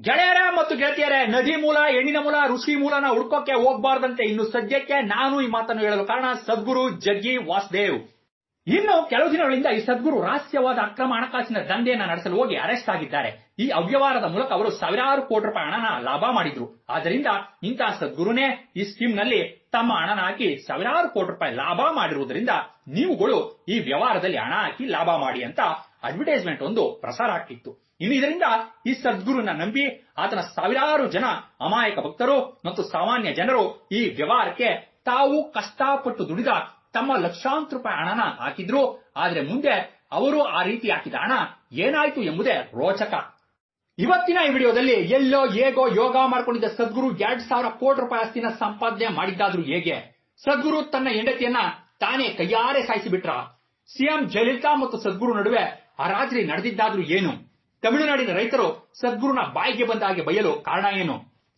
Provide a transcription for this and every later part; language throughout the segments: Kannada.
ಗೆಳೆಯರ ಮತ್ತು ಗೆಳತಿಯರೇ, ನದಿ ಮೂಲ ಹೆಣ್ಣಿನ ಮೂಲ ಋಷಿ ಮೂಲನ ಹುಡ್ಕೋಕೆ ಹೋಗ್ಬಾರ್ದಂತೆ ಇನ್ನು ಸದ್ಯಕ್ಕೆ ನಾನು ಈ ಮಾತನ್ನು ಹೇಳಲು ಕಾರಣ ಸದ್ಗುರು ಜಗ್ಗಿ ವಾಸುದೇವ್. ಇನ್ನು ಕೆಲವು ದಿನಗಳಿಂದ ಈ ಸದ್ಗುರು ರಹಸ್ಯವಾದ ಅಕ್ರಮ ಹಣಕಾಸಿನ ದಂಧೆಯನ್ನ ನಡೆಸಲು ಹೋಗಿ ಅರೆಸ್ಟ್ ಆಗಿದ್ದಾರೆ. ಈ ಅವ್ಯವಹಾರದ ಮೂಲಕ ಅವರು ಸಾವಿರಾರು ಕೋಟಿ ರೂಪಾಯಿ ಹಣನ ಲಾಭ ಮಾಡಿದ್ರು. ಆದ್ದರಿಂದ ಇಂತಹ ಸದ್ಗುರುನೇ ಈ ಸ್ಕೀಮ್ನಲ್ಲಿ ತಮ್ಮ ಹಣನ ಹಾಕಿ ಸಾವಿರಾರು ಕೋಟಿ ರೂಪಾಯಿ ಲಾಭ ಮಾಡಿರುವುದರಿಂದ ನೀವುಗಳು ಈ ವ್ಯವಹಾರದಲ್ಲಿ ಹಣ ಹಾಕಿ ಲಾಭ ಮಾಡಿ ಅಂತ ಅಡ್ವರ್ಟೈಸ್ಮೆಂಟ್ ಒಂದು ಪ್ರಸಾರ ಆಗ್ತಿತ್ತು. ಇನ್ನು ಇದರಿಂದ ಈ ಸದ್ಗುರುನ ನಂಬಿ ಆತನ ಸಾವಿರಾರು ಜನ ಅಮಾಯಕ ಭಕ್ತರು ಮತ್ತು ಸಾಮಾನ್ಯ ಜನರು ಈ ವ್ಯವಹಾರಕ್ಕೆ ತಾವು ಕಷ್ಟಪಟ್ಟು ದುಡಿದ ತಮ್ಮ ಲಕ್ಷಾಂತರ ರೂಪಾಯಿ ಹಣನ ಹಾಕಿದ್ರು. ಆದ್ರೆ ಮುಂದೆ ಅವರು ಆ ರೀತಿ ಹಾಕಿದ ಹಣ ಏನಾಯ್ತು ಎಂಬುದೇ ರೋಚಕ. ಇವತ್ತಿನ ಈ ವಿಡಿಯೋದಲ್ಲಿ ಎಲ್ಲೋ ಹೇಗೋ ಯೋಗ ಮಾಡ್ಕೊಂಡಿದ್ದ ಸದ್ಗುರು ಎರಡ್ ಸಾವಿರ ಕೋಟಿ ರೂಪಾಯಿ ಆಸ್ತಿನ ಸಂಪಾದನೆ ಮಾಡಿದ್ದಾದ್ರು ಹೇಗೆ? ಸದ್ಗುರು ತನ್ನ ಹೆಂಡತಿಯನ್ನ ತಾನೇ ಕೈಯಾರೆ ಸಾಯಿಸಿಬಿಟ್ರ. ಸಿಎಂ ಜಯಲಲಿತಾ ಮತ್ತು ಸದ್ಗುರು ನಡುವೆ ಆ ರಾತ್ರಿ ನಡೆದಿದ್ದಾದ್ರೂ ಏನು? ತಮಿಳುನಾಡಿನ ರೈತರು ಸದ್ಗುರುನ ಬಾಯಿಗೆ ಬಂದ ಹಾಗೆ ಬಯಲು ಕಾರಣ ಏನು?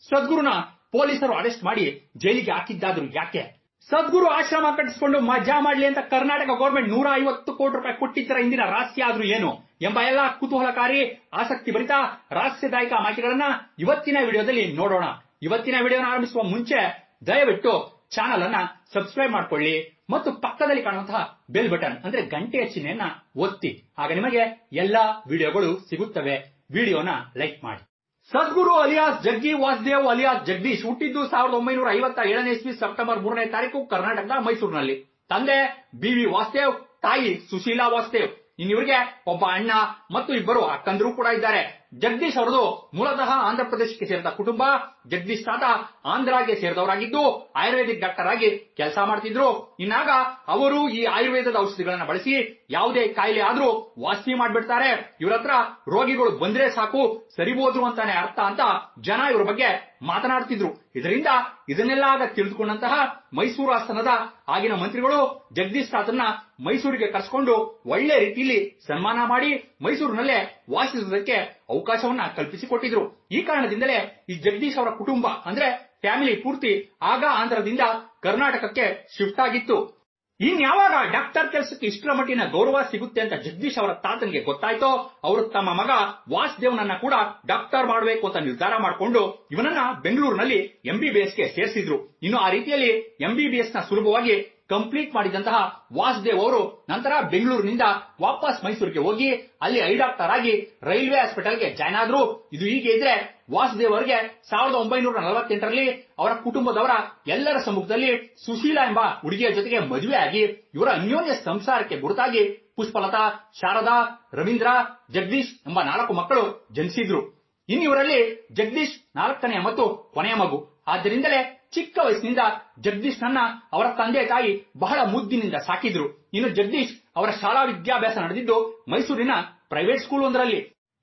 ಸದ್ಗುರುನ ಪೊಲೀಸರು ಅರೆಸ್ಟ್ ಮಾಡಿ ಜೈಲಿಗೆ ಹಾಕಿದ್ದಾದ್ರು ಯಾಕೆ? ಸದ್ಗುರು ಆಶ್ರಮ ಕಟ್ಟಿಸಿಕೊಂಡು ಮಜಾ ಮಾಡ್ಲಿ ಅಂತ ಕರ್ನಾಟಕ ಗೌರ್ಮೆಂಟ್ ನೂರ ಐವತ್ತು ಕೋಟಿ ರೂಪಾಯಿ ಕೊಟ್ಟಿದ್ದರ ಇಂದಿನ ರಹಸ್ಯ ಆದ್ರೂ ಏನು? ಎಂಬ ಎಲ್ಲ ಕುತೂಹಲಕಾರಿ, ಆಸಕ್ತಿ ಭರಿತ, ರಹಸ್ಯದಾಯಕ ಮಾಹಿತಿಗಳನ್ನ ಇವತ್ತಿನ ವಿಡಿಯೋದಲ್ಲಿ ನೋಡೋಣ. ಇವತ್ತಿನ ವಿಡಿಯೋನ ಆರಂಭಿಸುವ ಮುಂಚೆ ದಯವಿಟ್ಟು ಚಾನಲ್ ಅನ್ನ ಸಬ್ಸ್ಕ್ರೈಬ್ ಮಾಡ್ಕೊಳ್ಳಿ. ಮತ್ತು ಪಕ್ಕದಲ್ಲಿ ಕಾಣುವಂತಹ ಬೆಲ್ ಬಟನ್ ಅಂದ್ರೆ ಗಂಟೆಯ ಚಿಹ್ನೆಯನ್ನ ಒತ್ತಿ. ಆಗ ನಿಮಗೆ ಎಲ್ಲಾ ವಿಡಿಯೋಗಳು ಸಿಗುತ್ತವೆ. ವಿಡಿಯೋನ ಲೈಕ್ ಮಾಡಿ. ಸದ್ಗುರು ಅಲಿಯಾಸ್ ಜಗ್ಗಿ ವಾಸುದೇವ್ ಅಲಿಯಾಸ್ ಜಗದೀಶ್ ಹುಟ್ಟಿದ್ದು ಸಾವಿರದ ಒಂಬೈನೂರ ಐವತ್ತ ಏಳನೇ ಇಸ್ವಿ ಸೆಪ್ಟೆಂಬರ್ ಮೂರನೇ ತಾರೀಕು ಕರ್ನಾಟಕದ ಮೈಸೂರಿನಲ್ಲಿ. ತಂದೆ ಬಿ ವಿ ವಾಸುದೇವ್, ತಾಯಿ ಸುಶೀಲಾ ವಾಸುದೇವ್. ಇನ್ನಿವರಿಗೆ ಒಬ್ಬ ಅಣ್ಣ ಮತ್ತು ಇಬ್ಬರು ಅಕ್ಕಂದರು ಕೂಡ ಇದ್ದಾರೆ. ಜಗದೀಶ್ ಅವರದು ಮೂಲತಃ ಆಂಧ್ರ ಪ್ರದೇಶಕ್ಕೆ ಸೇರಿದ ಕುಟುಂಬ. ಜಗದೀಶ್ ತಾತ ಆಂಧ್ರಾಗೆ ಸೇರಿದವರಾಗಿದ್ದು, ಆಯುರ್ವೇದಿಕ್ ಡಾಕ್ಟರ್ ಆಗಿ ಕೆಲಸ ಮಾಡ್ತಿದ್ರು. ಇನ್ನಾಗ ಅವರು ಈ ಆಯುರ್ವೇದದ ಔಷಧಿಗಳನ್ನ ಬಳಸಿ ಯಾವುದೇ ಕಾಯಿಲೆ ಆದ್ರೂ ವಾಸಿ ಮಾಡಿಬಿಡ್ತಾರೆ. ಇವ್ರತ್ರ ರೋಗಿಗಳು ಬಂದ್ರೆ ಸಾಕು ಸರಿಬೋದು ಅಂತಾನೆ ಅರ್ಥ ಅಂತ ಜನ ಇವ್ರ ಬಗ್ಗೆ ಮಾತನಾಡ್ತಿದ್ರು. ಇದರಿಂದ ಇದನ್ನೆಲ್ಲ ಆಗ ತಿಳಿದುಕೊಂಡಂತಹ ಮೈಸೂರು ಆಸ್ಥಾನದ ಆಗಿನ ಮಂತ್ರಿಗಳು ಜಗದೀಶ್ ತಾತನ್ನ ಮೈಸೂರಿಗೆ ಕರೆಸಿಕೊಂಡು ಒಳ್ಳೆ ರೀತಿಯಲ್ಲಿ ಸನ್ಮಾನ ಮಾಡಿ ಮೈಸೂರಿನಲ್ಲೇ ವಾಸಿಸುವುದಕ್ಕೆ ಅವಕಾಶವನ್ನ ಕಲ್ಪಿಸಿಕೊಟ್ಟಿದ್ರು. ಈ ಕಾರಣದಿಂದಲೇ ಈ ಜಗದೀಶ್ ಅವರ ಕುಟುಂಬ, ಅಂದ್ರೆ ಫ್ಯಾಮಿಲಿ ಪೂರ್ತಿ ಆಗ ಆಂಧ್ರದಿಂದ ಕರ್ನಾಟಕಕ್ಕೆ ಶಿಫ್ಟ್ ಆಗಿತ್ತು. ಇನ್ಯಾವಾಗ ಡಾಕ್ಟರ್ ಕೆಲಸಕ್ಕೆ ಇಷ್ಟರ ಮಟ್ಟಿನ ಗೌರವ ಸಿಗುತ್ತೆ ಅಂತ ಜಗದೀಶ್ ಅವರ ತಾತನಿಗೆ ಗೊತ್ತಾಯ್ತೋ, ಅವರು ತಮ್ಮ ಮಗ ವಾಸುದೇವನನ್ನ ಕೂಡ ಡಾಕ್ಟರ್ ಮಾಡಬೇಕು ಅಂತ ನಿರ್ಧಾರ ಮಾಡಿಕೊಂಡು ಇವನನ್ನ ಬೆಂಗಳೂರಿನಲ್ಲಿ ಎಂಬಿಬಿಎಸ್ಗೆ ಸೇರಿಸಿದ್ರು. ಇನ್ನು ಆ ರೀತಿಯಲ್ಲಿ ಎಂಬಿಬಿಎಸ್ನ ಸುಲಭವಾಗಿ ಕಂಪ್ಲೀಟ್ ಮಾಡಿದಂತಹ ವಾಸುದೇವ್ ಅವರು ನಂತರ ಬೆಂಗಳೂರಿನಿಂದ ವಾಪಸ್ ಮೈಸೂರಿಗೆ ಹೋಗಿ ಅಲ್ಲಿ ಐ ಡಾಕ್ಟರ್ ಆಗಿ ರೈಲ್ವೆ ಹಾಸ್ಪಿಟಲ್ಗೆ ಜಾಯ್ನ್ ಆದ್ರು. ಇದು ಹೀಗೆ ಇದ್ರೆ ವಾಸುದೇವ್ ಅವರಿಗೆ ಸಾವಿರದ ಒಂಬೈನೂರ ನಲವತ್ತೆಂಟರಲ್ಲಿ ಅವರ ಕುಟುಂಬದವರ ಎಲ್ಲರ ಸಮ್ಮುಖದಲ್ಲಿ ಸುಶೀಲಾ ಎಂಬ ಹುಡುಗಿಯ ಜೊತೆಗೆ ಮದುವೆ ಆಗಿ ಇವರ ಅನ್ಯೋನ್ಯ ಸಂಸಾರಕ್ಕೆ ಗುರುತಾಗಿ ಪುಷ್ಪಲತಾ, ಶಾರದಾ, ರವೀಂದ್ರ, ಜಗದೀಶ್ ಎಂಬ ನಾಲ್ಕು ಮಕ್ಕಳು ಜನಿಸಿದ್ರು. ಇನ್ನಿವರಲ್ಲಿ ಜಗದೀಶ್ ನಾಲ್ಕನೆಯ ಮತ್ತು ಕೊನೆಯ ಮಗು. ಆದ್ದರಿಂದಲೇ ಚಿಕ್ಕ ವಯಸ್ಸಿನಿಂದ ಜಗದೀಶ್ ನನ್ನ ಅವರ ತಂದೆ ತಾಯಿ ಬಹಳ ಮುದ್ದಿನಿಂದ ಸಾಕಿದ್ರು. ಇನ್ನು ಜಗದೀಶ್ ಅವರ ಶಾಲಾ ವಿದ್ಯಾಭ್ಯಾಸ ನಡೆದಿದ್ದು ಮೈಸೂರಿನ ಪ್ರೈವೇಟ್ ಸ್ಕೂಲ್ ಒಂದರಲ್ಲಿ.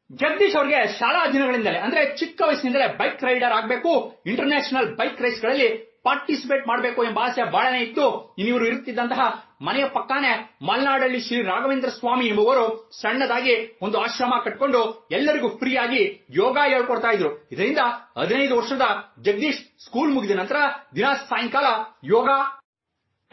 ಜಗದೀಶ್ ಅವರಿಗೆ ಶಾಲಾ ದಿನಗಳಿಂದಲೇ, ಅಂದ್ರೆ ಚಿಕ್ಕ ವಯಸ್ಸಿನಿಂದಲೇ ಬೈಕ್ ರೈಡರ್ ಆಗಬೇಕು ಇಂಟರ್ನ್ಯಾಷನಲ್ ಬೈಕ್ ರೇಸ್ಗಳಲ್ಲಿ ಪಾರ್ಟಿಸಿಪೇಟ್ ಮಾಡಬೇಕು ಎಂಬ ಆಸೆ ಬಹಳನೇ ಇತ್ತು. ಇನ್ನಿವರು ಇರುತ್ತಿದ್ದಂತಹ ಮನೆಯ ಪಕ್ಕಾನೆ ಮಲೆನಾಡಲ್ಲಿ ಶ್ರೀ ರಾಘವೇಂದ್ರ ಸ್ವಾಮಿ ಎಂಬುವರು ಸಣ್ಣದಾಗಿ ಒಂದು ಆಶ್ರಮ ಕಟ್ಕೊಂಡು ಎಲ್ಲರಿಗೂ ಫ್ರೀ ಆಗಿ ಯೋಗ ಹೇಳ್ಕೊಡ್ತಾ ಇದ್ರು. ಇದರಿಂದ ಹದಿನೈದು ವರ್ಷದ ಜಗದೀಶ್ ಸ್ಕೂಲ್ ಮುಗಿದ ನಂತರ ದಿನ ಸಾಯಂಕಾಲ ಯೋಗ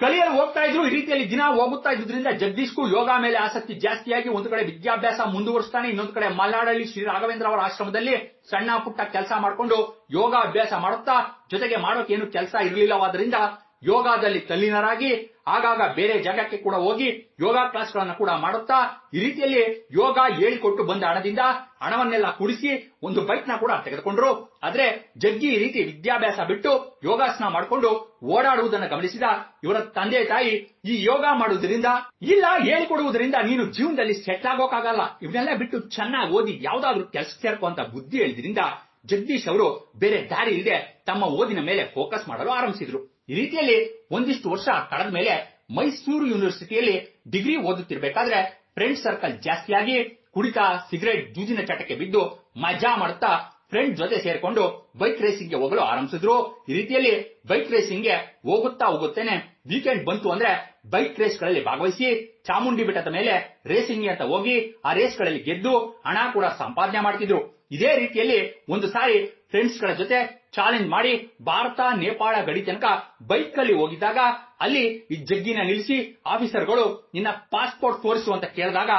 ಕಲಿಯಲು ಹೋಗ್ತಾ ಇದ್ರು, ಈ ರೀತಿಯಲ್ಲಿ ದಿನ ಹೋಗುತ್ತಾ ಇದ್ರಿಂದ ಜಗದೀಶ್ಗೂ ಯೋಗ ಮೇಲೆ ಆಸಕ್ತಿ ಜಾಸ್ತಿಯಾಗಿ ಒಂದು ಕಡೆ ವಿದ್ಯಾಭ್ಯಾಸ ಮುಂದುವರಿಸ್ತಾನೆ, ಇನ್ನೊಂದು ಕಡೆ ಮಲೆನಾಡಲ್ಲಿ ಶ್ರೀ ರಾಘವೇಂದ್ರ ಅವರ ಆಶ್ರಮದಲ್ಲಿ ಸಣ್ಣ ಪುಟ್ಟ ಕೆಲಸ ಮಾಡಿಕೊಂಡು ಯೋಗ ಅಭ್ಯಾಸ ಮಾಡುತ್ತಾ, ಜೊತೆಗೆ ಮಾಡೋಕೆ ಏನು ಕೆಲಸ ಇರಲಿಲ್ಲವಾದ್ರಿಂದ ಯೋಗದಲ್ಲಿ ತಲ್ಲಿನರಾಗಿ, ಆಗಾಗ ಬೇರೆ ಜಾಗಕ್ಕೆ ಕೂಡ ಹೋಗಿ ಯೋಗ ಕ್ಲಾಸ್ಗಳನ್ನ ಕೂಡ ಮಾಡುತ್ತಾ, ಈ ರೀತಿಯಲ್ಲಿ ಯೋಗ ಹೇಳಿಕೊಟ್ಟು ಬಂದ ಹಣದಿಂದ ಹಣವನ್ನೆಲ್ಲ ಕುಡಿಸಿ ಒಂದು ಬೈಕ್ನ ಕೂಡ ತೆಗೆದುಕೊಂಡ್ರು. ಆದ್ರೆ ಜಗ್ಗಿ ಈ ರೀತಿ ವಿದ್ಯಾಭ್ಯಾಸ ಬಿಟ್ಟು ಯೋಗಾಸನ ಮಾಡಿಕೊಂಡು ಓಡಾಡುವುದನ್ನು ಗಮನಿಸಿದ ಇವರ ತಂದೆ ತಾಯಿ, ಈ ಯೋಗ ಮಾಡುವುದರಿಂದ ಇಲ್ಲ, ಹೇಳಿಕೊಡುವುದರಿಂದ ನೀನು ಜೀವನದಲ್ಲಿ ಸೆಟ್ ಆಗೋಕ್ಕಾಗಲ್ಲ ಇವನ್ನೆಲ್ಲ ಬಿಟ್ಟು ಚೆನ್ನಾಗಿ ಓದಿ ಯಾವ್ದಾದ್ರು ಕೆಲಸ ಸೇರ್ಕೋ ಅಂತ ಬುದ್ಧಿ ಹೇಳಿದ್ರಿಂದ ಜಗದೀಶ್ ಅವರು ಬೇರೆ ದಾರಿ ಇಲ್ಲದೆ ತಮ್ಮ ಓದಿನ ಮೇಲೆ ಫೋಕಸ್ ಮಾಡಲು ಆರಂಭಿಸಿದ್ರು. ಈ ರೀತಿಯಲ್ಲಿ ಒಂದಿಷ್ಟು ವರ್ಷ ಕಳೆದ ಮೇಲೆ ಮೈಸೂರು ಯೂನಿವರ್ಸಿಟಿಯಲ್ಲಿ ಡಿಗ್ರಿ ಓದುತ್ತಿರಬೇಕಾದ್ರೆ ಫ್ರೆಂಡ್ ಸರ್ಕಲ್ ಜಾಸ್ತಿಯಾಗಿ ಕುಡಿತ, ಸಿಗರೇಟ್ ಜೂಜಿನ ಚಟಕ್ಕೆ ಬಿದ್ದು ಮಜಾ ಮಾಡುತ್ತಾ ಫ್ರೆಂಡ್ ಜೊತೆ ಸೇರಿಕೊಂಡು ಬೈಕ್ ರೇಸಿಂಗ್ಗೆ ಹೋಗಲು ಆರಂಭಿಸಿದ್ರು. ಈ ರೀತಿಯಲ್ಲಿ ಬೈಕ್ ರೇಸಿಂಗ್ಗೆ ಹೋಗುತ್ತಾ ಹೋಗುತ್ತೇನೆ. ವೀಕೆಂಡ್ ಬಂತು ಅಂದ್ರೆ ಬೈಕ್ ರೇಸ್ಗಳಲ್ಲಿ ಭಾಗವಹಿಸಿ ಚಾಮುಂಡಿ ಬೆಟ್ಟದ ಮೇಲೆ ರೇಸಿಂಗ್ ಅಂತ ಹೋಗಿ ಆ ರೇಸ್ಗಳಲ್ಲಿ ಗೆದ್ದು ಹಣ ಕೂಡ ಸಂಪಾದನೆ ಮಾಡ್ತಿದ್ರು. ಇದೇ ರೀತಿಯಲ್ಲಿ ಒಂದು ಸಾರಿ ಫ್ರೆಂಡ್ಸ್ಗಳ ಜೊತೆ ಚಾಲೆಂಜ್ ಮಾಡಿ ಭಾರತ, ನೇಪಾಳ ಗಡಿ ತನಕ ಬೈಕ್ ಅಲ್ಲಿ ಹೋಗಿದ್ದಾಗ ಅಲ್ಲಿ ಈ ಜಗ್ಗಿನ ನಿಲ್ಲಿಸಿ ಆಫೀಸರ್ಗಳು ನಿನ್ನ ಪಾಸ್ಪೋರ್ಟ್ ತೋರಿಸು ಅಂತ ಕೇಳಿದಾಗ,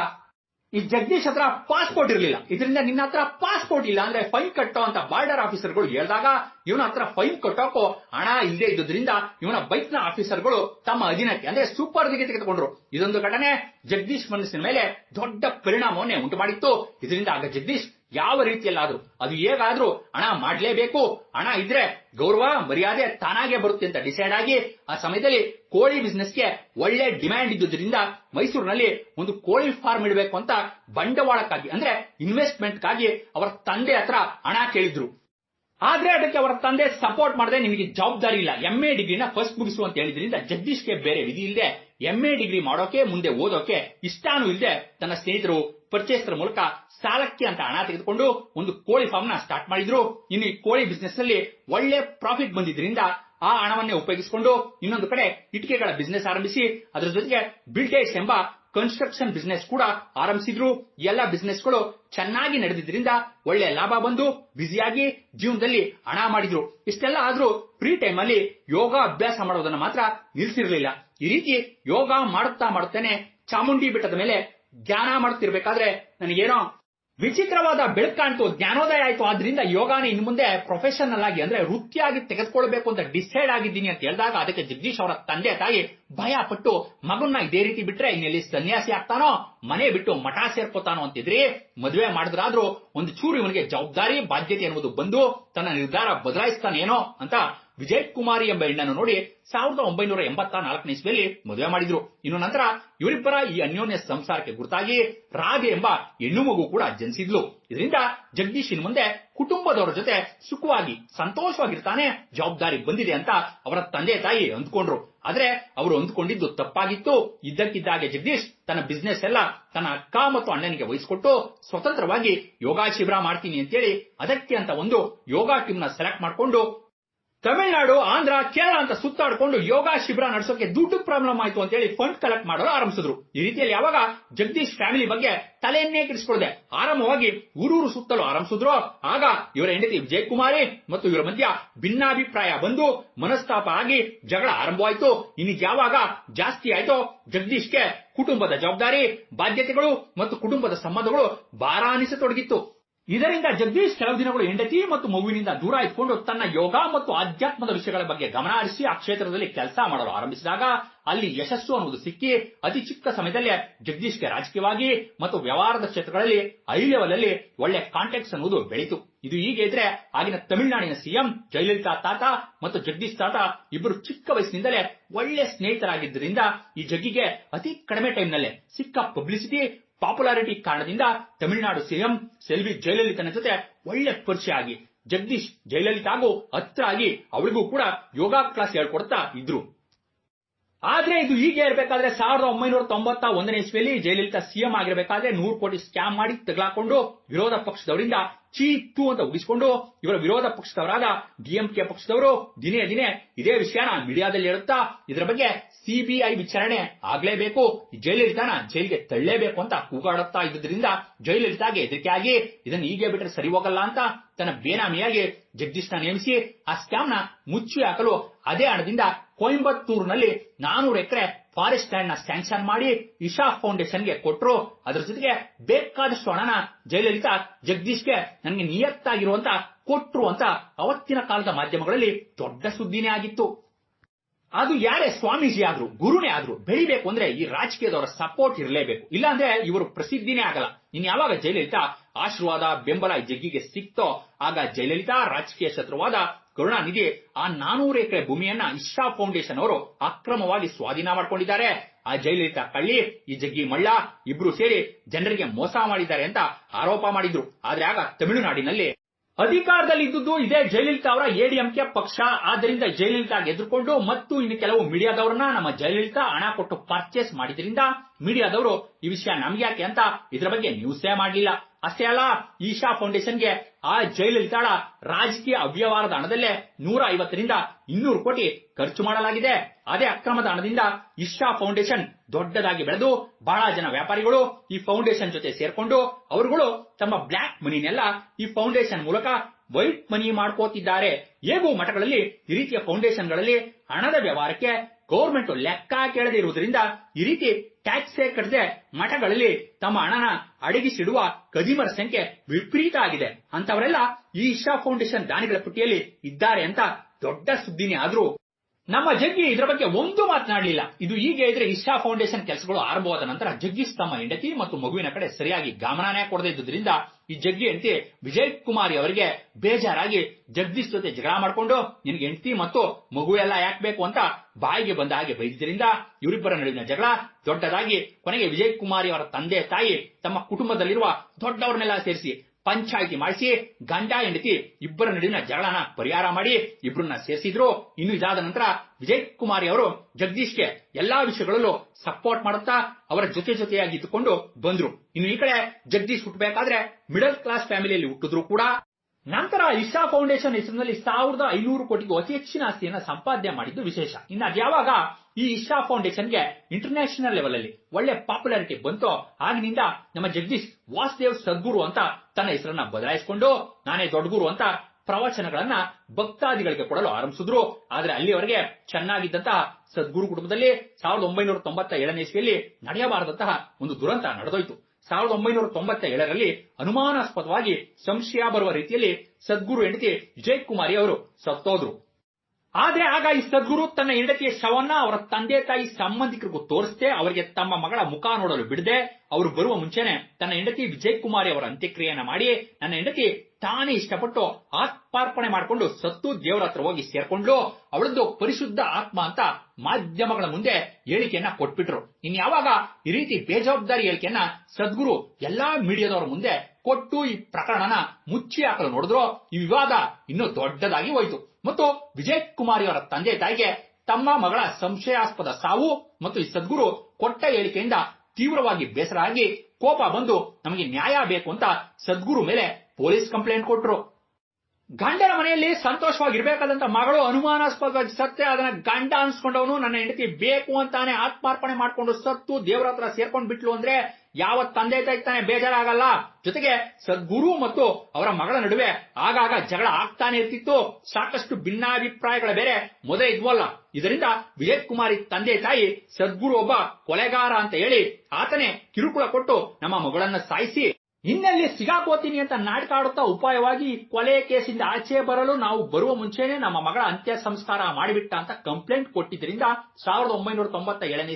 ಈ ಜಗದೀಶ್ ಹತ್ರ ಪಾಸ್ಪೋರ್ಟ್ ಇರಲಿಲ್ಲ. ಇದರಿಂದ ನಿನ್ನ ಹತ್ರ ಪಾಸ್ಪೋರ್ಟ್ ಇಲ್ಲ ಅಂದ್ರೆ ಫೈನ್ ಕಟ್ಟೋ ಅಂತ ಬಾರ್ಡರ್ ಆಫೀಸರ್ಗಳು ಹೇಳಿದಾಗ, ಇವನ ಹತ್ರ ಫೈನ್ ಕಟ್ಟೋಕೋ, ಹಣ ಇಲ್ಲದೆ ಇದ್ದುದರಿಂದ ಇವನ ಬೈಕ್ನ ಆಫೀಸರ್ಗಳು ತಮ್ಮ ಅಧೀನಕ್ಕೆ, ಅಂದ್ರೆ ಸೂಪರ್ ದಿಗೆ ತೆಗೆದುಕೊಂಡ್ರು. ಇದೊಂದು ಘಟನೆ ಜಗದೀಶ್ ಮನಸ್ಸಿನ ಮೇಲೆ ದೊಡ್ಡ ಪರಿಣಾಮವನ್ನೇ ಉಂಟು ಮಾಡಿತ್ತು ಇದರಿಂದ ಆಗ ಜಗದೀಶ್ ಯಾವ ರೀತಿಯಲ್ಲಾದ್ರೂ. ಅದು ಹೇಗಾದ್ರೂ ಹಣ ಮಾಡ್ಲೇಬೇಕು. ಹಣ ಇದ್ರೆ ಗೌರವ, ಮರ್ಯಾದೆ ತಾನಾಗೆ ಬರುತ್ತೆ ಅಂತ ಡಿಸೈಡ್ ಆಗಿ ಆ ಸಮಯದಲ್ಲಿ ಕೋಳಿ ಬಿಸ್ನೆಸ್ಗೆ ಒಳ್ಳೆ ಡಿಮ್ಯಾಂಡ್ ಇದ್ದುದರಿಂದ ಮೈಸೂರಿನಲ್ಲಿ ಒಂದು ಕೋಳಿ ಫಾರ್ಮ್ ಇಡಬೇಕು ಅಂತ ಬಂಡವಾಳಕ್ಕಾಗಿ, ಅಂದ್ರೆ ಇನ್ವೆಸ್ಟ್ಮೆಂಟ್ಗಾಗಿ ಅವರ ತಂದೆ ಹತ್ರ ಹಣ ಕೇಳಿದ್ರು. ಆದ್ರೆ ಅದಕ್ಕೆ ಅವರ ತಂದೆ ಸಪೋರ್ಟ್ ಮಾಡದೆ ನಿಮಗೆ ಜವಾಬ್ದಾರಿ ಇಲ್ಲ. ಎಂ ಎ ಡಿಗ್ರಿನ ಫಸ್ಟ್ ಮುಗಿಸು ಅಂತ ಹೇಳಿದ್ರಿಂದ ಜಗದೀಶ್ಗೆ ಬೇರೆ ವಿಧಿ ಇಲ್ಲದೆ ಎಂ ಎ ಡಿಗ್ರಿ ಮಾಡೋಕೆ, ಮುಂದೆ ಓದೋಕೆ ಇಷ್ಟಾನು ಇಲ್ಲದೆ ತನ್ನ ಸ್ನೇಹಿತರು ಪರ್ಚೇಸ್ತರ ಮೂಲಕ ಸಾಲಕ್ಕೆ ಅಂತ ಹಣ ತೆಗೆದುಕೊಂಡು ಒಂದು ಕೋಳಿ ಫಾರ್ಮ್ನ ಸ್ಟಾರ್ಟ್ ಮಾಡಿದ್ರು. ಇನ್ನು ಈ ಕೋಳಿ ಬಿಸ್ನೆಸ್ನಲ್ಲಿ ಒಳ್ಳೆ ಪ್ರಾಫಿಟ್ ಬಂದಿದ್ರಿಂದ ಆ ಹಣವನ್ನೇ ಉಪಯೋಗಿಸಿಕೊಂಡು ಇನ್ನೊಂದು ಕಡೆ ಇಟಿಕೆಗಳ ಬಿಸ್ನೆಸ್ ಆರಂಭಿಸಿ, ಅದರ ಜೊತೆಗೆ ಬಿಲ್ಡೇಸ್ ಎಂಬ ಕನ್ಸ್ಟ್ರಕ್ಷನ್ ಬಿಸ್ನೆಸ್ ಕೂಡ ಆರಂಭಿಸಿದ್ರು. ಎಲ್ಲ ಬಿಸ್ನೆಸ್ಗಳು ಚೆನ್ನಾಗಿ ನಡೆದಿದ್ರಿಂದ ಒಳ್ಳೆ ಲಾಭ ಬಂದು ಬ್ಯುಸಿಯಾಗಿ ಜೀವನದಲ್ಲಿ ಹಣ ಮಾಡಿದ್ರು. ಇಷ್ಟೆಲ್ಲ ಆದ್ರೂ ಫ್ರೀ ಟೈಮ್ ಅಲ್ಲಿ ಯೋಗ ಅಭ್ಯಾಸ ಮಾಡೋದನ್ನ ಮಾತ್ರ ನಿಲ್ಸಿರ್ಲಿಲ್ಲ. ಈ ರೀತಿ ಯೋಗ ಮಾಡುತ್ತಾ ಮಾಡುತ್ತೇನೆ ಚಾಮುಂಡಿ ಬೆಟ್ಟದ ಮೇಲೆ ಧ್ಯಾನ ಮಾಡುತ್ತಿರ್ಬೇಕಾದ್ರೆ ನನಗೇನೋ ವಿಚಿತ್ರವಾದ ಬೆಳಕಾಂತು ಜ್ಞಾನೋದಯ ಆಯ್ತು. ಆದ್ರಿಂದ ಯೋಗಾನ ಇನ್ನು ಮುಂದೆ ಪ್ರೊಫೆಷನಲ್ ಆಗಿ, ಅಂದ್ರೆ ವೃತ್ತಿಯಾಗಿ ತೆಗೆದುಕೊಳ್ಬೇಕು ಅಂತ ಡಿಸೈಡ್ ಆಗಿದ್ದೀನಿ ಅಂತ ಹೇಳಿದಾಗ ಅದಕ್ಕೆ ಜಗದೀಶ್ ಅವರ ತಂದೆ ತಾಯಿ ಭಯ ಪಟ್ಟು, ಮಗನ್ನ ಇದೇ ರೀತಿ ಬಿಟ್ರೆ ಇನ್ನೆಲ್ಲಿ ಸನ್ಯಾಸಿ ಆಗ್ತಾನೋ, ಮನೆ ಬಿಟ್ಟು ಮಠ ಸೇರ್ಕೋತಾನೋ ಅಂತಿದ್ರಿ. ಮದುವೆ ಮಾಡಿದ್ರಾದ್ರೂ ಒಂದು ಚೂರು ಇವನಿಗೆ ಜವಾಬ್ದಾರಿ, ಬಾಧ್ಯತೆ ಎನ್ನುವುದು ಬಂದು ತನ್ನ ನಿರ್ಧಾರ ಬದಲಾಯಿಸ್ತಾನೇನೋ ಅಂತ ವಿಜಯ್ ಕುಮಾರಿ ಎಂಬ ಹೆಣ್ಣನ್ನು ನೋಡಿ ಸಾವಿರದ ಒಂಬೈನೂರ ಎಂಬತ್ತ ನಾಲ್ಕನೇ ಇಸ್ವಿಯಲ್ಲಿ ಮದುವೆ ಮಾಡಿದ್ರು. ಇನ್ನು ನಂತರ ಇವರಿಬ್ಬರ ಈ ಅನ್ಯೋನ್ಯ ಸಂಸಾರಕ್ಕೆ ಗುರುತಾಗಿ ರಾಧೆ ಎಂಬ ಹೆಣ್ಣು ಮಗು ಕೂಡ ಜನಿಸಿದ್ಲು. ಇದರಿಂದ ಜಗದೀಶ್ ಮುಂದೆ ಕುಟುಂಬದವರ ಜೊತೆ ಸುಖವಾಗಿ, ಸಂತೋಷವಾಗಿರ್ತಾನೆ ಜವಾಬ್ದಾರಿ ಬಂದಿದೆ ಅಂತ ಅವರ ತಂದೆ ತಾಯಿ ಅಂದ್ಕೊಂಡ್ರು. ಆದ್ರೆ ಅವರು ಅಂದ್ಕೊಂಡಿದ್ದು ತಪ್ಪಾಗಿತ್ತು. ಇದ್ದಕ್ಕಿದ್ದಾಗೆ ಜಗದೀಶ್ ತನ್ನ ಬಿಸ್ನೆಸ್ ಎಲ್ಲ ತನ್ನ ಅಕ್ಕ ಮತ್ತು ಅಣ್ಣನಿಗೆ ವಹಿಸಿಕೊಟ್ಟು ಸ್ವತಂತ್ರವಾಗಿ ಯೋಗ ಶಿಬಿರ ಮಾಡ್ತೀನಿ ಅಂತೇಳಿ ಅದಕ್ಕೆ ಅಂತ ಒಂದು ಯೋಗ ಟೀಮ್ನ ಸೆಲೆಕ್ಟ್ ಮಾಡಿಕೊಂಡು ತಮಿಳುನಾಡು, ಆಂಧ್ರ, ಕೇರಳ ಅಂತ ಸುತ್ತಾಡಿಕೊಂಡು ಯೋಗ ಶಿಬಿರ ನಡೆಸೋಕೆ ದುಡ್ಡು ಪ್ರಾಬ್ಲಮ್ ಆಯ್ತು ಅಂತ ಹೇಳಿ ಫಂಡ್ ಕಲೆಕ್ಟ್ ಮಾಡಲು ಆರಂಭಿಸಿದ್ರು. ಈ ರೀತಿಯಲ್ಲಿ ಯಾವಾಗ ಜಗದೀಶ್ ಫ್ಯಾಮಿಲಿ ಬಗ್ಗೆ ತಲೆಯನ್ನೇ ಕೆಡಿಸಿಕೊಳ್ಳದೆ ಆರಂಭವಾಗಿ ಊರೂರು ಸುತ್ತಲು ಆರಂಭಿಸಿದ್ರು. ಆಗ ಇವರ ಹೆಂಡತಿ ವಿಜಯಕುಮಾರಿ ಮತ್ತು ಇವರ ಮಧ್ಯ ಭಿನ್ನಾಭಿಪ್ರಾಯ ಬಂದು ಮನಸ್ತಾಪ ಆಗಿ ಜಗಳ ಆರಂಭವಾಯಿತು. ಇನ್ನು ಯಾವಾಗ ಜಾಸ್ತಿ ಆಯ್ತೋ ಜಗದೀಶ್ಗೆ ಕುಟುಂಬದ ಜವಾಬ್ದಾರಿ, ಬಾಧ್ಯತೆಗಳು ಮತ್ತು ಕುಟುಂಬದ ಸಂಬಂಧಗಳು ಭಾರ ಅನಿಸತೊಡಗಿತ್ತು. ಇದರಿಂದ ಜಗದೀಶ್ ಕೆಲವು ದಿನಗಳು ಹೆಂಡತಿ ಮತ್ತು ಮಗುವಿನಿಂದ ದೂರ ಇಟ್ಕೊಂಡು ತನ್ನ ಯೋಗ ಮತ್ತು ಆಧ್ಯಾತ್ಮದ ವಿಷಯಗಳ ಬಗ್ಗೆ ಗಮನ ಹರಿಸಿ ಆ ಕ್ಷೇತ್ರದಲ್ಲಿ ಕೆಲಸ ಮಾಡಲು ಆರಂಭಿಸಿದಾಗ ಅಲ್ಲಿ ಯಶಸ್ಸು ಅನ್ನುವುದು ಸಿಕ್ಕಿ ಅತಿ ಚಿಕ್ಕ ಸಮಯದಲ್ಲೇ ಜಗದೀಶ್ಗೆ ರಾಜಕೀಯವಾಗಿ ಮತ್ತು ವ್ಯವಹಾರದ ಕ್ಷೇತ್ರಗಳಲ್ಲಿ ಹೈ ಲೆವೆಲ್ ಅಲ್ಲಿ ಒಳ್ಳೆ ಕಾಂಟ್ಯಾಕ್ಟ್ಸ್ ಅನ್ನುವುದು ಬೆಳೀತು. ಇದು ಹೀಗೆ ಇದ್ರೆ ಆಗಿನ ತಮಿಳುನಾಡಿನ ಸಿಎಂ ಜಯಲಲಿತಾ ತಾತ ಮತ್ತು ಜಗದೀಶ್ ತಾತ ಇಬ್ಬರು ಚಿಕ್ಕ ವಯಸ್ಸಿನಿಂದಲೇ ಒಳ್ಳೆ ಸ್ನೇಹಿತರಾಗಿದ್ದರಿಂದ ಈ ಜಗ್ಗಿಗೆ ಅತಿ ಕಡಿಮೆ ಟೈಮ್ನಲ್ಲೇ ಸಿಕ್ಕ ಪಬ್ಲಿಸಿಟಿ ಪಾಪ್ಯುಲಾರಿಟಿ ಕಾರಣದಿಂದ ತಮಿಳುನಾಡು ಸಿಎಂ ಸೆಲ್ವಿ ಜಯಲಲಿತನ ಜೊತೆ ಒಳ್ಳೆ ಪರಿಚಯ ಆಗಿ ಜಗದೀಶ್ ಜಯಲಲಿತಾಗೂ ಹತ್ರ ಆಗಿ ಅವಳಿಗೂ ಕೂಡ ಯೋಗ ಕ್ಲಾಸ್ ಹೇಳ್ಕೊಡ್ತಾ ಇದ್ರು. ಆದ್ರೆ ಇದು ಹೀಗೆ ಇರಬೇಕಾದ್ರೆ ಸಾವಿರದ ಒಂಬೈನೂರ ತೊಂಬತ್ತ ಒಂದನೇ ಇಸ್ವಿಯಲ್ಲಿ ಜಯಲಲಿತಾ ಸಿಎಂ ಆಗಿರಬೇಕಾದ್ರೆ ನೂರು ಕೋಟಿ ಸ್ಕ್ಯಾಮ್ ಮಾಡಿ ತಗಲಾಕೊಂಡು ವಿರೋಧ ಪಕ್ಷದವರಿಂದ ಚೀತು ಅಂತ ಉಗಿಸ್ಕೊಂಡು ಇವರ ವಿರೋಧ ಪಕ್ಷದವರಾದ ಡಿಎಂಕೆ ಪಕ್ಷದವರು ದಿನೇ ದಿನೇ ಇದೇ ವಿಷಯನ ಮೀಡಿಯಾದಲ್ಲಿ ಹೇಳುತ್ತಾ ಇದರ ಬಗ್ಗೆ ಸಿಬಿಐ ವಿಚಾರಣೆ ಆಗ್ಲೇಬೇಕು, ಜಯಲಲಿತಾನ ಜೈಲಿಗೆ ತಳ್ಳಲೇಬೇಕು ಅಂತ ಕೂಗಾಡುತ್ತಾ ಇದ್ದುದರಿಂದ ಜಯಲಲಿತಾಗೆ ಹೆದರಿಕೆ ಆಗಿ ಇದನ್ನು ಹೀಗೆ ಬಿಟ್ಟರೆ ಸರಿ ಹೋಗಲ್ಲ ಅಂತ ತನ್ನ ಬೇನಾಮಿಯಾಗಿ ಜಗದೀಶ್ನ ನೇಮಿಸಿ ಆ ಸ್ಕ್ಯಾಮ್ನ ಮುಚ್ಚಿ ಹಾಕಲು ಅದೇ ಹಣದಿಂದ ಕೊಯಂಬತ್ತೂರಿನಲ್ಲಿ ನಾನೂರು ಎಕರೆ ಫಾರೆಸ್ಟ್ ಲ್ಯಾಂಡ್ನ ಸ್ಯಾಂಕ್ಷನ್ ಮಾಡಿ ಇಶಾ ಫೌಂಡೇಶನ್ಗೆ ಕೊಟ್ಟರು ಅದರ ಜೊತೆಗೆ ಬೇಕಾದಷ್ಟು ಹಣನ ಜಯಲಲಿತಾ ಜಗದೀಶ್ಗೆ ನನಗೆ ನಿಯತ್ತಾಗಿರುವಂತ ಕೊಟ್ರು ಅಂತ ಅವತ್ತಿನ ಕಾಲದ ಮಾಧ್ಯಮಗಳಲ್ಲಿ ದೊಡ್ಡ ಸುದ್ದಿನೇ ಆಗಿತ್ತು. ಅದು ಯಾರೇ ಸ್ವಾಮೀಜಿ ಆದ್ರು, ಗುರುನೇ ಆದ್ರು ಬೆಳಿಬೇಕು ಅಂದ್ರೆ ಈ ರಾಜಕೀಯದವರ ಸಪೋರ್ಟ್ ಇರಲೇಬೇಕು. ಇಲ್ಲಾಂದ್ರೆ ಇವರು ಪ್ರಸಿದ್ಧಿನೇ ಆಗಲ್ಲ. ಇನ್ ಯಾವಾಗ ಜಯಲಲಿತಾ ಆಶೀರ್ವಾದ, ಬೆಂಬಲ ಜಗ್ಗಿಗೆ ಸಿಕ್ತೋ, ಆಗ ಜಯಲಲಿತಾ ರಾಜಕೀಯ ಶತ್ರುವಾದ ಕರುಣಾನಿಧಿ ಆ ನಾನೂರು ಎಕರೆ ಭೂಮಿಯನ್ನ ಇಶಾ ಫೌಂಡೇಶನ್ ಅವರು ಅಕ್ರಮವಾಗಿ ಸ್ವಾಧೀನ ಮಾಡಿಕೊಂಡಿದ್ದಾರೆ. ಆ ಜಯಲಲಿತಾ ಕಳ್ಳಿ ಈ ಜಗ್ಗಿ ಮಳ್ಳ, ಇಬ್ರು ಸೇರಿ ಜನರಿಗೆ ಮೋಸ ಮಾಡಿದ್ದಾರೆ ಅಂತ ಆರೋಪ ಮಾಡಿದ್ರು. ಆದ್ರೆ ಆಗ ತಮಿಳುನಾಡಿನಲ್ಲಿ ಅಧಿಕಾರದಲ್ಲಿ ಇದ್ದುದು ಇದೇ ಜಯಲಲಿತಾ ಅವರ ಎಡಿಎಂಕೆ ಪಕ್ಷ. ಆದ್ದರಿಂದ ಜಯಲಲಿತಾ ಎದುರುಕೊಂಡು ಮತ್ತು ಇನ್ನು ಕೆಲವು ಮೀಡಿಯಾದವರನ್ನ ನಮ್ಮ ಜಯಲಲಿತಾ ಹಣ ಕೊಟ್ಟು ಪರ್ಚೇಸ್ ಮಾಡಿದ್ರಿಂದ ಮೀಡಿಯಾದವರು ಈ ವಿಷಯ ನಮ್ಗೆ ಯಾಕೆ ಅಂತ ಇದರ ಬಗ್ಗೆ ನ್ಯೂಸೇ ಮಾಡಲಿಲ್ಲ. ಅಷ್ಟೇ ಅಲ್ಲ, ಈಶಾ ಫೌಂಡೇಶನ್ಗೆ ಆ ಜಯಲಲಿತಾಳ ರಾಜಕೀಯ ಅವ್ಯವಹಾರದ ಹಣದಲ್ಲೇ ನೂರ ಐವತ್ತರಿಂದ ಇನ್ನೂರು ಕೋಟಿ ಖರ್ಚು ಮಾಡಲಾಗಿದೆ. ಅದೇ ಅಕ್ರಮದ ಹಣದಿಂದ ಇಶಾ ಫೌಂಡೇಶನ್ ದೊಡ್ಡದಾಗಿ ಬೆಳೆದು ಬಹಳ ಜನ ವ್ಯಾಪಾರಿಗಳು ಈ ಫೌಂಡೇಶನ್ ಜೊತೆ ಸೇರ್ಕೊಂಡು ಅವರುಗಳು ತಮ್ಮ ಬ್ಲಾಕ್ ಮನಿನೆಲ್ಲ ಈ ಫೌಂಡೇಶನ್ ಮೂಲಕ ವೈಟ್ ಮನಿ ಮಾಡ್ಕೋತಿದ್ದಾರೆ. ಹೇಗೂ ಮಠಗಳಲ್ಲಿ ಈ ರೀತಿಯ ಫೌಂಡೇಶನ್ಗಳಲ್ಲಿ ಹಣದ ವ್ಯವಹಾರಕ್ಕೆ ಗೌರ್ಮೆಂಟ್ ಲೆಕ್ಕ ಕೇಳದೆ ಇರುವುದರಿಂದ ಈ ರೀತಿ ಟ್ಯಾಕ್ಸ್ ಕಟ್ಟದೆ ಮಠಗಳಲ್ಲಿ ತಮ್ಮ ಹಣನ ಅಡಗಿಸಿಡುವ ಕದಿಮರ ಸಂಖ್ಯೆ ವಿಪರೀತ ಆಗಿದೆ. ಅಂತವರೆಲ್ಲ ಈ ಇಶಾ ಫೌಂಡೇಶನ್ ದಾನಿಗಳ ಪಟ್ಟಿಯಲ್ಲಿ ಇದ್ದಾರೆ ಅಂತ ದೊಡ್ಡ ಸುದ್ದಿನೇ ಆದ್ರೂ ನಮ್ಮ ಜಗ್ಗಿ ಇದರ ಬಗ್ಗೆ ಒಂದು ಮಾತನಾಡಲಿಲ್ಲ ಇದು ಹೀಗೆ ಇದ್ರೆ ಇಶಾ ಫೌಂಡೇಶನ್ ಕೆಲಸಗಳು ಆರಂಭವಾದ ನಂತರ ಜಗ್ಗಿ ತಮ್ಮ ಹೆಂಡತಿ ಮತ್ತು ಮಗುವಿನ ಕಡೆ ಸರಿಯಾಗಿ ಗಮನನೇ ಕೊಡದೇ ಇದ್ದುದರಿಂದ ಈ ಜಗ್ಗಿ ಹೆಂಡತಿ ವಿಜಯ್ ಕುಮಾರಿ ಅವರಿಗೆ ಬೇಜಾರಾಗಿ ಜಗದೀಶ್ ಜೊತೆ ಜಗಳ ಮಾಡಿಕೊಂಡು, ನಿನಗೆ ಹೆಂಡತಿ ಮತ್ತು ಮಗು ಎಲ್ಲ ಯಾಕೆ ಬೇಕು ಅಂತ ಬಾಯಿಗೆ ಬಂದ ಹಾಗೆ ಬೈದಿದ್ದರಿಂದ ಇವರಿಬ್ಬರ ನಡುವಿನ ಜಗಳ ದೊಡ್ಡದಾಗಿ. ಕೊನೆಗೆ ವಿಜಯ್ ಕುಮಾರಿ ಅವರ ತಂದೆ ತಾಯಿ ತಮ್ಮ ಕುಟುಂಬದಲ್ಲಿರುವ ದೊಡ್ಡವರನ್ನೆಲ್ಲ ಸೇರಿಸಿ ಪಂಚಾಯಿತಿ ಮಾಡಿಸಿ, ಗಂಡ, ಹೆಂಡತಿ ಇಬ್ಬರ ನಡುವಿನ ಜಗಳನ ಪರಿಹಾರ ಮಾಡಿ ಇಬ್ಬರನ್ನ ಸೇರಿಸಿದ್ರು. ಇನ್ನು ಇದಾದ ನಂತರ ವಿಜಯ್ ಕುಮಾರಿ ಅವರು ಜಗದೀಶ್ಗೆ ಎಲ್ಲಾ ವಿಷಯಗಳಲ್ಲೂ ಸಪೋರ್ಟ್ ಮಾಡುತ್ತಾ ಅವರ ಜೊತೆ ಜೊತೆಯಾಗಿ ಇದ್ದುಕೊಂಡು ಬಂದ್ರು. ಇನ್ನು ಈ ಕಡೆ ಜಗದೀಶ್ ಹುಟ್ಟಬೇಕಾದ್ರೆ ಮಿಡಲ್ ಕ್ಲಾಸ್ ಫ್ಯಾಮಿಲಿಯಲ್ಲಿ ಹುಟ್ಟಿದ್ರು ಕೂಡ. ನಂತರ ಇಶಾ ಫೌಂಡೇಶನ್ ಹೆಸರಿನಲ್ಲಿ ಸಾವಿರದ ಐನೂರು ಕೋಟಿಗೂ ಅತಿ ಹೆಚ್ಚಿನ ಆಸ್ತಿಯನ್ನ ಸಂಪಾದನೆ ಮಾಡಿದ್ದು ವಿಶೇಷ. ಇನ್ನು ಅದ್ಯಾವಾಗ ಈ ಇಶಾ ಫೌಂಡೇಶನ್ಗೆ ಇಂಟರ್ನ್ಯಾಷನಲ್ ಲೆವೆಲ್ ಅಲ್ಲಿ ಒಳ್ಳೆ ಪಾಪ್ಯುಲಾರಿಟಿ ಬಂತೋ ಆಗಿನಿಂದ ನಮ್ಮ ಜಗದೀಶ್ ವಾಸುದೇವ್ ಸದ್ಗುರು ಅಂತ ತನ್ನ ಹೆಸರನ್ನ ಬದಲಾಯಿಸಿಕೊಂಡು ನಾನೇ ದೊಡ್ಡ ಗುರು ಅಂತ ಪ್ರವಚನಗಳನ್ನ ಭಕ್ತಾದಿಗಳಿಗೆ ಕೊಡಲು ಆರಂಭಿಸಿದ್ರು. ಆದ್ರೆ ಅಲ್ಲಿವರೆಗೆ ಚೆನ್ನಾಗಿದ್ದಂತಹ ಸದ್ಗುರು ಕುಟುಂಬದಲ್ಲಿ ಸಾವಿರದ ಒಂಬೈನೂರ ತೊಂಬತ್ತ ಏಳನೇ ಇಸ್ವಿಯಲ್ಲಿ ನಡೆಯಬಾರದಂತಹ ಒಂದು ದುರಂತ ನಡೆದೋಯ್ತು. ಸಾವಿರದ ಒಂಬೈನೂರ ತೊಂಬತ್ತ ಏಳರಲ್ಲಿ ಅನುಮಾನಾಸ್ಪದವಾಗಿ ಸಂಶಯ ಬರುವ ರೀತಿಯಲ್ಲಿ ಸದ್ಗುರು ಹೆಂಡತಿ ವಿಜಯ್ ಕುಮಾರಿ ಅವರು ಸತ್ತೋದ್ರು. ಆದ್ರೆ ಆಗ ಈ ಸದ್ಗುರು ತನ್ನ ಹೆಂಡತಿಯ ಶವನ್ನ ಅವರ ತಂದೆ ತಾಯಿ ಸಂಬಂಧಿಕರಿಗೂ ತೋರಿಸದೆ, ಅವರಿಗೆ ತಮ್ಮ ಮಗಳ ಮುಖ ನೋಡಲು ಬಿಡದೆ, ಅವರು ಬರುವ ಮುಂಚೆನೆ ತನ್ನ ಹೆಂಡತಿ ವಿಜಯ್ ಕುಮಾರಿ ಅವರ ಅಂತ್ಯಕ್ರಿಯೆಯನ್ನ ಮಾಡಿ, ನನ್ನ ಹೆಂಡತಿ ತಾನೇ ಇಷ್ಟಪಟ್ಟು ಆತ್ಮಾರ್ಪಣೆ ಮಾಡಿಕೊಂಡು ಸತ್ತು ದೇವರ ಹತ್ರ ಹೋಗಿ ಸೇರ್ಕೊಂಡು ಅವಳದ್ದು ಪರಿಶುದ್ಧ ಆತ್ಮ ಅಂತ ಮಾಧ್ಯಮಗಳ ಮುಂದೆ ಹೇಳಿಕೆಯನ್ನ ಕೊಟ್ಬಿಟ್ರು. ಇನ್ಯಾವಾಗ ಈ ರೀತಿ ಬೇಜವಾಬ್ದಾರಿ ಹೇಳಿಕೆಯನ್ನ ಸದ್ಗುರು ಎಲ್ಲಾ ಮೀಡಿಯಾದವರ ಮುಂದೆ ಕೊಟ್ಟು ಈ ಪ್ರಕರಣನ ಮುಚ್ಚಿ ಹಾಕಲು ನೋಡಿದ್ರು ಈ ವಿವಾದ ಇನ್ನೂ ದೊಡ್ಡದಾಗಿ ಹೋಯಿತು. ಮತ್ತು ವಿಜಯ್ ಕುಮಾರಿ ಅವರ ತಂದೆ ತಾಯಿಗೆ ತಮ್ಮ ಮಗಳ ಸಂಶಯಾಸ್ಪದ ಸಾವು ಮತ್ತು ಈ ಸದ್ಗುರು ಕೊಟ್ಟ ಹೇಳಿಕೆಯಿಂದ ತೀವ್ರವಾಗಿ ಬೇಸರ ಆಗಿ ಕೋಪ ಬಂದು ನಮಗೆ ನ್ಯಾಯ ಬೇಕು ಅಂತ ಸದ್ಗುರು ಮೇಲೆ ಪೊಲೀಸ್ ಕಂಪ್ಲೇಂಟ್ ಕೊಟ್ರು. ಗಂಡನ ಮನೆಯಲ್ಲಿ ಸಂತೋಷವಾಗಿರ್ಬೇಕಾದಂತ ಮಗಳು ಅನುಮಾನಾಸ್ಪದವಾಗಿ ಸತ್ಯ, ಅದನ್ನ ಗಂಡ ಅನ್ಸ್ಕೊಂಡವನು ನನ್ನ ಹೆಂಡತಿ ಬೇಕು ಅಂತಾನೆ ಆತ್ಮಾರ್ಪಣೆ ಮಾಡ್ಕೊಂಡು ಸತ್ತು ದೇವರ ಹತ್ರ ಸೇರ್ಕೊಂಡ್ ಬಿಟ್ಲು ಅಂದ್ರೆ ಯಾವ ತಂದೆ ತಾನೆ ಬೇಜಾರಾಗಲ್ಲ? ಜೊತೆಗೆ ಸದ್ಗುರು ಮತ್ತು ಅವರ ಮಗಳ ನಡುವೆ ಆಗಾಗ ಜಗಳ ಆಗ್ತಾನೆ ಇರ್ತಿತ್ತು. ಸಾಕಷ್ಟು ಭಿನ್ನಾಭಿಪ್ರಾಯಗಳ ಬೇರೆ ಮೊದಲೇ ಇದ್ವಲ್ಲ. ಇದರಿಂದ ವಿಜಯ್ ಕುಮಾರಿ ತಂದೆ ತಾಯಿ ಸದ್ಗುರು ಒಬ್ಬ ಕೊಲೆಗಾರ ಅಂತ ಹೇಳಿ ಆತನೇ ಕಿರುಕುಳ ಕೊಟ್ಟು ನಮ್ಮ ಮಗಳನ್ನ ಸಾಯಿಸಿ ಇನ್ನೆಲ್ಲಿ ಸಿಗಾಕೋತೀನಿ ಅಂತ ನಾಟಕ ಆಡುತ್ತಾ ಉಪಾಯವಾಗಿ ಕೊಲೆ ಕೇಸಿಂದ ಆಚೆ ಬರಲು ನಾವು ಬರುವ ಮುಂಚೆನೆ ನಮ್ಮ ಮಗಳ ಅಂತ್ಯ ಸಂಸ್ಕಾರ ಮಾಡಿಬಿಟ್ಟ ಅಂತ ಕಂಪ್ಲೇಂಟ್ ಕೊಟ್ಟಿದ್ದರಿಂದ ಸಾವಿರದ ಒಂಬೈನೂರ ತೊಂಬತ್ತ ಏಳನೇ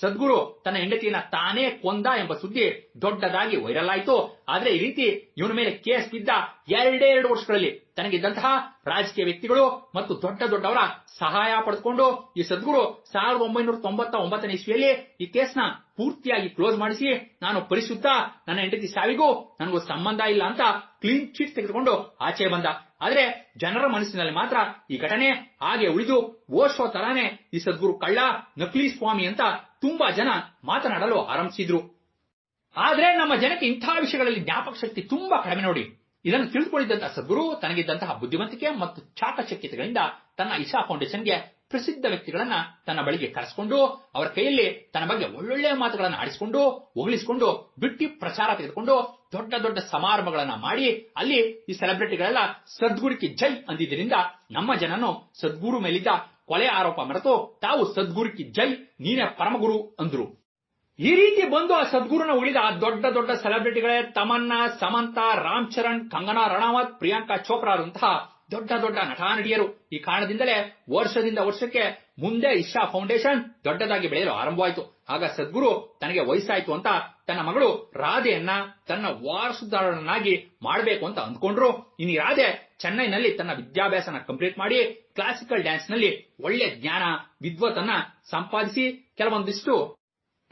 ಸದ್ಗುರು ತನ್ನ ಹೆಂಡತಿಯನ್ನ ತಾನೇ ಕೊಂದ ಎಂಬ ಸುದ್ದಿ ದೊಡ್ಡದಾಗಿ ವೈರಲ್ ಆಯಿತು. ಆದ್ರೆ ಈ ರೀತಿ ಇವನ ಮೇಲೆ ಕೇಸ್ ಬಿದ್ದ ಎರಡೇ ಎರಡು ವರ್ಷಗಳಲ್ಲಿ ತನಗಿದ್ದಂತಹ ರಾಜಕೀಯ ವ್ಯಕ್ತಿಗಳು ಮತ್ತು ದೊಡ್ಡ ದೊಡ್ಡವರ ಸಹಾಯ ಪಡೆದುಕೊಂಡು ಈ ಸದ್ಗುರು ಸಾವಿರದ ಒಂಬೈನೂರ ತೊಂಬತ್ತ ಒಂಬತ್ತನೇ ಇಸ್ವಿಯಲ್ಲಿ ಈ ಕೇಸ್ನ ಪೂರ್ತಿಯಾಗಿ ಕ್ಲೋಸ್ ಮಾಡಿಸಿ, ನಾನು ಪರಿಶುದ್ಧ, ನನ್ನ ಹೆಂಡತಿ ಸಾವಿಗೂ ನನಗೂ ಸಂಬಂಧ ಇಲ್ಲ ಅಂತ ಕ್ಲೀನ್ ಚೀಟ್ ತೆಗೆದುಕೊಂಡು ಆಚೆ ಬಂದ. ಆದ್ರೆ ಜನರ ಮನಸ್ಸಿನಲ್ಲಿ ಮಾತ್ರ ಈ ಘಟನೆ ಹಾಗೆ ಉಳಿದು ಓಶೋ ತರಾನೇ ಈ ಸದ್ಗುರು ಕಳ್ಳ, ನಕಲಿ ಸ್ವಾಮಿ ಅಂತ ತುಂಬಾ ಜನ ಮಾತನಾಡಲು ಆರಂಭಿಸಿದ್ರು. ಆದ್ರೆ ನಮ್ಮ ಜನಕ್ಕೆ ಇಂತಹ ವಿಷಯಗಳಲ್ಲಿ ಜ್ಞಾಪಕ ಶಕ್ತಿ ತುಂಬಾ ಕಡಿಮೆ ನೋಡಿ. ಇದನ್ನು ತಿಳಿದುಕೊಂಡಿದ್ದಂತಹ ಸದ್ಗುರು ತನಗಿದ್ದಂತಹ ಬುದ್ಧಿವಂತಿಕೆ ಮತ್ತು ಚಾಕಚಕ್ಯತೆಗಳಿಂದ ತನ್ನ ಇಶಾ ಫೌಂಡೇಶನ್ಗೆ ಪ್ರಸಿದ್ಧ ವ್ಯಕ್ತಿಗಳನ್ನ ತನ್ನ ಬಳಿಗೆ ಕರೆಸಿಕೊಂಡು, ಅವರ ಕೈಯಲ್ಲಿ ತನ್ನ ಬಗ್ಗೆ ಒಳ್ಳೊಳ್ಳೆ ಮಾತುಗಳನ್ನು ಆಡಿಸಿಕೊಂಡು, ಹೊಗಳಿಸಿಕೊಂಡು, ಬಿಟ್ಟಿ ಪ್ರಚಾರ ತೆಗೆದುಕೊಂಡು ದೊಡ್ಡ ದೊಡ್ಡ ಸಮಾರಂಭಗಳನ್ನ ಮಾಡಿ, ಅಲ್ಲಿ ಈ ಸೆಲೆಬ್ರಿಟಿಗಳೆಲ್ಲ ಸದ್ಗುರುಕ್ಕೆ ಜೈ ಅಂದಿದ್ದರಿಂದ ನಮ್ಮ ಜನನು ಸದ್ಗುರು ಮೇಲಿದ್ದ ಕೊಲೆ ಆರೋಪ ಮರೆತು ತಾವು ಸದ್ಗುರುಕ್ಕೆ ಜೈ, ನೀನೇ ಪರಮಗುರು ಅಂದ್ರು. ಈ ರೀತಿ ಬಂದು ಆ ಸದ್ಗುರುನ ಉಳಿದ ಆ ದೊಡ್ಡ ದೊಡ್ಡ ಸೆಲೆಬ್ರಿಟಿಗಳೇ ತಮನ್ನ, ಸಮಂತ, ರಾಮ್ ಚರಣ್, ಕಂಗನಾ ರಣಾವತ್, ಪ್ರಿಯಾಂಕಾ ಚೋಪ್ರಾ ಅಂತಹ ದೊಡ್ಡ ದೊಡ್ಡ ನಟಾನಟಿಯರು. ಈ ಕಾರಣದಿಂದಲೇ ವರ್ಷದಿಂದ ವರ್ಷಕ್ಕೆ ಮುಂದೆ ಇಶಾ ಫೌಂಡೇಶನ್ ದೊಡ್ಡದಾಗಿ ಬೆಳೆಯಲು ಆರಂಭವಾಯಿತು. ಆಗ ಸದ್ಗುರು ತನಗೆ ವಯಸ್ಸಾಯಿತು ಅಂತ ತನ್ನ ಮಗಳು ರಾಧೆಯನ್ನ ತನ್ನ ವಾರಸುದಾರನನ್ನಾಗಿ ಮಾಡಬೇಕು ಅಂತ ಅಂದ್ಕೊಂಡ್ರು. ಇನ್ನು ರಾಧೆ ಚೆನ್ನೈನಲ್ಲಿ ತನ್ನ ವಿದ್ಯಾಭ್ಯಾಸನ ಕಂಪ್ಲೀಟ್ ಮಾಡಿ ಕ್ಲಾಸಿಕಲ್ ಡ್ಯಾನ್ಸ್ನಲ್ಲಿ ಒಳ್ಳೆ ಜ್ಞಾನ, ವಿದ್ವತ್ತನ್ನ ಸಂಪಾದಿಸಿ ಕೆಲವೊಂದಿಷ್ಟು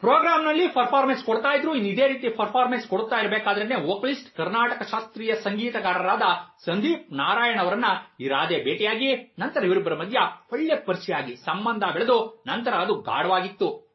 ಪ್ರೋಗ್ರಾಮ್ನಲ್ಲಿ ಪರ್ಫಾರ್ಮೆನ್ಸ್ ಕೊಡ್ತಾ ಇದ್ರು ಇದೇ ರೀತಿ ಪರ್ಫಾರ್ಮೆನ್ಸ್ ಕೊಡ್ತಾ ಇರಬೇಕಾದ್ರೆ ವೋಕಲಿಸ್ಟ್ ಕರ್ನಾಟಕ ಶಾಸ್ತ್ರೀಯ ಸಂಗೀತಗಾರರಾದ ಸಂದೀಪ್ ನಾರಾಯಣ್ ಅವರನ್ನ ಈ ರಾಧೆ ಭೇಟಿಯಾಗಿ, ನಂತರ ಇವರಿಬ್ಬರ ಮಧ್ಯ ಒಳ್ಳೆ ಪರಿಚಯ ಆಗಿ ಸಂಬಂಧ ಬೆಳೆದು ನಂತರ ಅದು ಗಾಢವಾಗಿತ್ತು.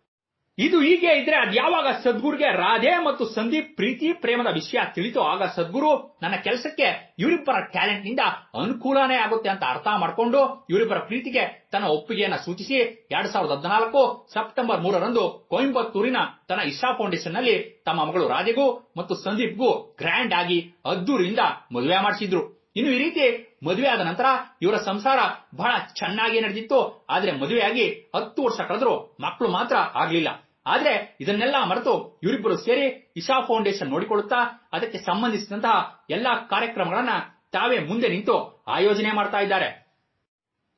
ಇದು ಹೀಗೆ ಇದ್ರೆ ಅದ್ಯಾವಾಗ ಸದ್ಗುರುಗೆ ರಾಧೆ ಮತ್ತು ಸಂದೀಪ್ ಪ್ರೀತಿ, ಪ್ರೇಮದ ವಿಷಯ ತಿಳಿತು ಆಗ ಸದ್ಗುರು ನನ್ನ ಕೆಲಸಕ್ಕೆ ಇವರಿಬ್ಬರ ಟ್ಯಾಲೆಂಟ್ನಿಂದ ಅನುಕೂಲನೇ ಆಗುತ್ತೆ ಅಂತ ಅರ್ಥ ಮಾಡಿಕೊಂಡು ಇವರಿಬ್ಬರ ಪ್ರೀತಿಗೆ ತನ್ನ ಒಪ್ಪಿಗೆಯನ್ನ ಸೂಚಿಸಿ ಎರಡ್ ಸಾವಿರದ ಹದಿನಾಲ್ಕು ಸೆಪ್ಟೆಂಬರ್ ಮೂರರಂದು ಕೊಯಂಬತ್ತೂರಿನ ತನ್ನ ಇಶಾ ಫೌಂಡೇಶನ್ನಲ್ಲಿ ತಮ್ಮ ಮಗಳು ರಾಧೆಗೂ ಮತ್ತು ಸಂದೀಪ್ಗೂ ಗ್ರ್ಯಾಂಡ್ ಆಗಿ ಅದ್ದೂರಿಯಿಂದ ಮದುವೆ ಮಾಡಿಸಿದ್ರು. ಇನ್ನು ಈ ರೀತಿ ಮದುವೆ ಆದ ನಂತರ ಇವರ ಸಂಸಾರ ಬಹಳ ಚೆನ್ನಾಗಿ ನಡೆದಿತ್ತು. ಆದ್ರೆ ಮದುವೆಯಾಗಿ ಹತ್ತು ವರ್ಷ ಕಳೆದರೂ ಮಕ್ಕಳು ಮಾತ್ರ ಆಗ್ಲಿಲ್ಲ. ಆದ್ರೆ ಇದನ್ನೆಲ್ಲ ಮರೆತು ಇವರಿಬ್ಬರು ಸೇರಿ ಇಶಾ ಫೌಂಡೇಶನ್ ನೋಡಿಕೊಳ್ಳುತ್ತಾ ಅದಕ್ಕೆ ಸಂಬಂಧಿಸಿದಂತಹ ಎಲ್ಲಾ ಕಾರ್ಯಕ್ರಮಗಳನ್ನ ತಾವೇ ಮುಂದೆ ನಿಂತು ಆಯೋಜನೆ ಮಾಡ್ತಾ ಇದ್ದಾರೆ.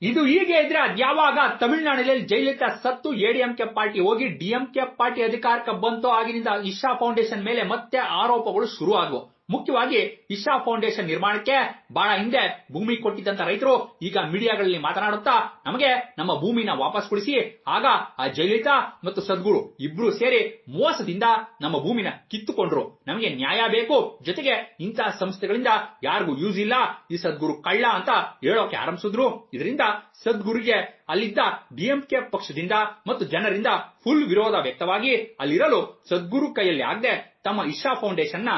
ಇದು ಹೀಗೆ ಇದ್ರೆ ಅದ್ಯಾವಾಗ ತಮಿಳುನಾಡಿನಲ್ಲಿ ಜಯಲಲಿತಾ ಸತ್ತು ಎಡಿಎಂಕೆ ಪಾರ್ಟಿ ಹೋಗಿ ಡಿಎಂಕೆ ಪಾರ್ಟಿ ಅಧಿಕಾರಕ್ಕೆ ಬಂತೋ ಆಗಿನಿಂದ ಇಶಾ ಫೌಂಡೇಶನ್ ಮೇಲೆ ಮತ್ತೆ ಆರೋಪಗಳು ಶುರು ಆದವು ಮುಖ್ಯವಾಗಿ ಇಶಾ ಫೌಂಡೇಶನ್ ನಿರ್ಮಾಣಕ್ಕೆ ಬಹಳ ಹಿಂದೆ ಭೂಮಿ ಕೊಟ್ಟಿದ್ದಂತ ರೈತರು ಈಗ ಮೀಡಿಯಾಗಳಲ್ಲಿ ಮಾತನಾಡುತ್ತಾ ನಮಗೆ ನಮ್ಮ ಭೂಮಿನ ವಾಪಸ್ ಕೊಡಿಸಿ, ಆಗ ಆ ಜಯಲಲಿತಾ ಮತ್ತು ಸದ್ಗುರು ಇಬ್ರು ಸೇರಿ ಮೋಸದಿಂದ ನಮ್ಮ ಭೂಮಿನ ಕಿತ್ತುಕೊಂಡ್ರು. ನಮಗೆ ನ್ಯಾಯ ಬೇಕು. ಜೊತೆಗೆ ಇಂತಹ ಸಂಸ್ಥೆಗಳಿಂದ ಯಾರಿಗೂ ಯೂಸ್ ಇಲ್ಲ. ಈ ಸದ್ಗುರು ಕಳ್ಳ ಅಂತ ಹೇಳೋಕೆ ಆರಂಭಿಸಿದ್ರು. ಇದರಿಂದ ಸದ್ಗುರುಗೆ ಅಲ್ಲಿದ್ದ ಡಿಎಂಕೆ ಪಕ್ಷದಿಂದ ಮತ್ತು ಜನರಿಂದ ಫುಲ್ ವಿರೋಧ ವ್ಯಕ್ತವಾಗಿ ಅಲ್ಲಿರಲು ಸದ್ಗುರು ಕೈಯಲ್ಲಿ ಆಗದೆ ತಮ್ಮ ಇಶಾ ಫೌಂಡೇಶನ್ನ